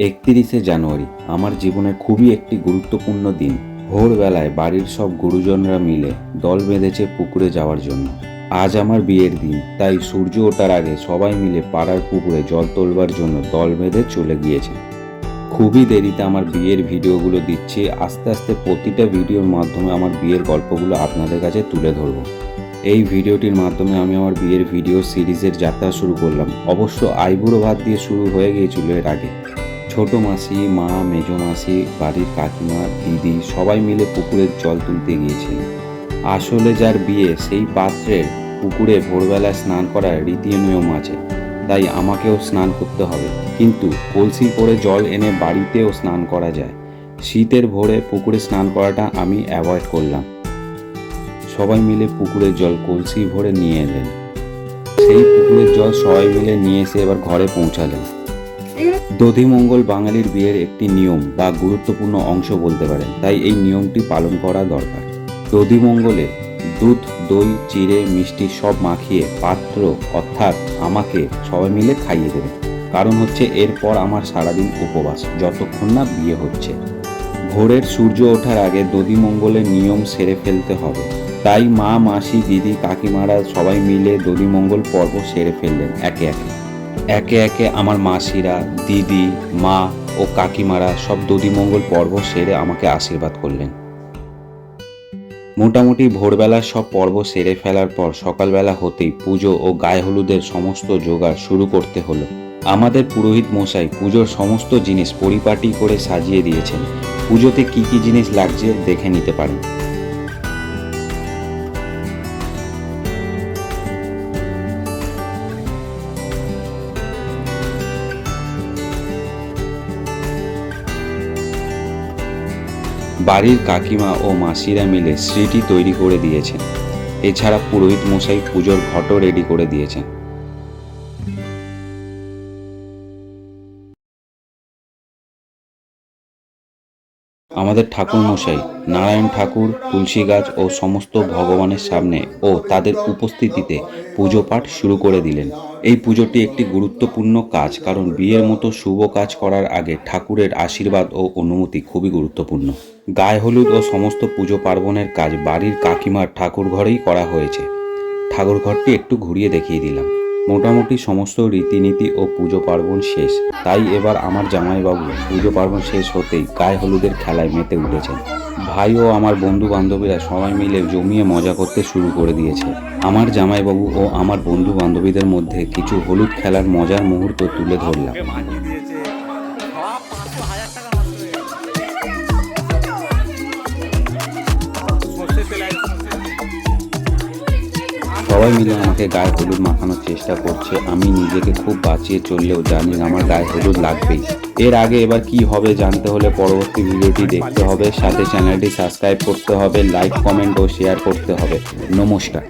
একত্রিশে জানুয়ারি আমার জীবনের খুবই একটি গুরুত্বপূর্ণ দিন। ভোরবেলায় বাড়ির সব গুরুজনরা মিলে দল বেঁধেছে পুকুরে যাওয়ার জন্য। আজ আমার বিয়ের দিন, তাই সূর্য ওঠার আগে সবাই মিলে পাড়ার পুকুরে জল তোলবার জন্য দল বেঁধে চলে গিয়েছে। খুবই দেরিতে আমার বিয়ের ভিডিওগুলো দিচ্ছি, আস্তে আস্তে প্রতিটা ভিডিওর মাধ্যমে আমার বিয়ের গল্পগুলো আপনাদের কাছে তুলে ধরবো। এই ভিডিওটির মাধ্যমে আমি আমার বিয়ের ভিডিও সিরিজের যাত্রা শুরু করলাম। অবশ্য আইবুড়ো ভাত দিয়ে শুরু হয়ে গিয়েছিল এর আগে। ছোট মাসি, মা, মেজো মাসি, বাড়ির কাকিমা, দিদি সবাই মিলে পুকুরের জল তুলতে গিয়েছিল। আসলে যার বিয়ে, সেই পাত্রের পুকুরে ভোরবেলায় স্নান করার রীতি নিয়ম আছে। তাই আমাকেও স্নান করতে হবে। কিন্তু কলসি করে জল এনে বাড়িতেও স্নান করা যায়। শীতের ভোরে পুকুরে স্নান করাটা আমি অ্যাভয়েড করলাম। সবাই মিলে পুকুরের জল কলসি ভরে নিয়ে এলেন। সেই পুকুরের জল সবাই মিলে নিয়ে এসে এবার ঘরে পৌঁছালেন। দধিমঙ্গল বাঙালির বিয়ের একটি নিয়ম বা গুরুত্বপূর্ণ অংশ বলতে পারেন, তাই এই নিয়মটি পালন করা দরকার। দধিমঙ্গলে দুধ, দই, চিড়ে, মিষ্টি সব মাখিয়ে পাত্র, অর্থাৎ আমাকে সবাই মিলে খাইয়ে দেবে। কারণ হচ্ছে এরপর আমার সারাদিন উপবাস, যতক্ষণ না বিয়ে হচ্ছে। ভোরের সূর্য ওঠার আগে দধিমঙ্গলের নিয়ম সেরে ফেলতে হবে। তাই মা, মাসি, দিদি, কাকিমারা সবাই মিলে দধিমঙ্গল পর্ব সেরে ফেললেন একে একে। একে একে আমার মাসিরা, দিদি, মা ও কাকিমারা সব দধিমঙ্গল পর্ব সেরে আমাকে আশীর্বাদ করলেন। মোটামুটি ভোরবেলা সব পর্ব সেরে ফেলার পর সকালবেলা হতেই পুজো ও গায়ে হলুদের সমস্ত জোগাড় শুরু করতে হলো। আমাদের পুরোহিত মশাই পুজোর সমস্ত জিনিস পরিপাটি করে সাজিয়ে দিয়েছেন। পুজোতে কি কি জিনিস লাগছে দেখে নিতে পারেন। বাড়ির কাকিমা ও মাসিরা মিলে স্মৃতি তৈরি করে দিয়েছেন। এছাড়া পুরোহিত মশাই পুজোর ঘটও রেডি করে দিয়েছেন। আমাদের ঠাকুর মশাই নারায়ণ ঠাকুর, তুলসী গাছ ও সমস্ত ভগবানের সামনে ও তাদের উপস্থিতিতে পুজো পাঠ শুরু করে দিলেন। এই পুজোটি একটি গুরুত্বপূর্ণ কাজ, কারণ বিয়ের মতো শুভ কাজ করার আগে ঠাকুরের আশীর্বাদ ও অনুমতি খুবই গুরুত্বপূর্ণ। গায়ে হলুদ ও সমস্ত পুজো পার্বণের কাজ বাড়ির কাকিমার ঠাকুর ঘরেই করা হয়েছে। ঠাকুর ঘরটি একটু ঘুরিয়ে দেখিয়ে দিলাম। মোটামুটি সমস্ত রীতিনীতি ও পুজো পার্বণ শেষ। তাই এবার আমার জামাইবাবু পুজো পার্বণ শেষ হতেই গায়ে হলুদের খেলায় মেতে উঠেছেন। ভাই ও আমার বন্ধু বান্ধবীরা সবাই মিলে জমিয়ে মজা করতে শুরু করে দিয়েছে। আমার জামাইবাবু ও আমার বন্ধু বান্ধবীদের মধ্যে কিছু হলুদ খেলার মজার মুহূর্ত তুলে ধরলাম। সবাই মিলে আমাকে গায়ে হলুদ মাখানোর চেষ্টা করছে। আমি নিজেকে খুব বাঁচিয়ে চললেও জানি আমার গায়ে হলুদ লাগবেই। এর আগে এবার কি হবে জানতে হলে পরবর্তী ভিডিওটি দেখতে হবে। সাথে চ্যানেলটি সাবস্ক্রাইব করতে হবে, লাইক, কমেন্ট ও শেয়ার করতে হবে। নমস্কার।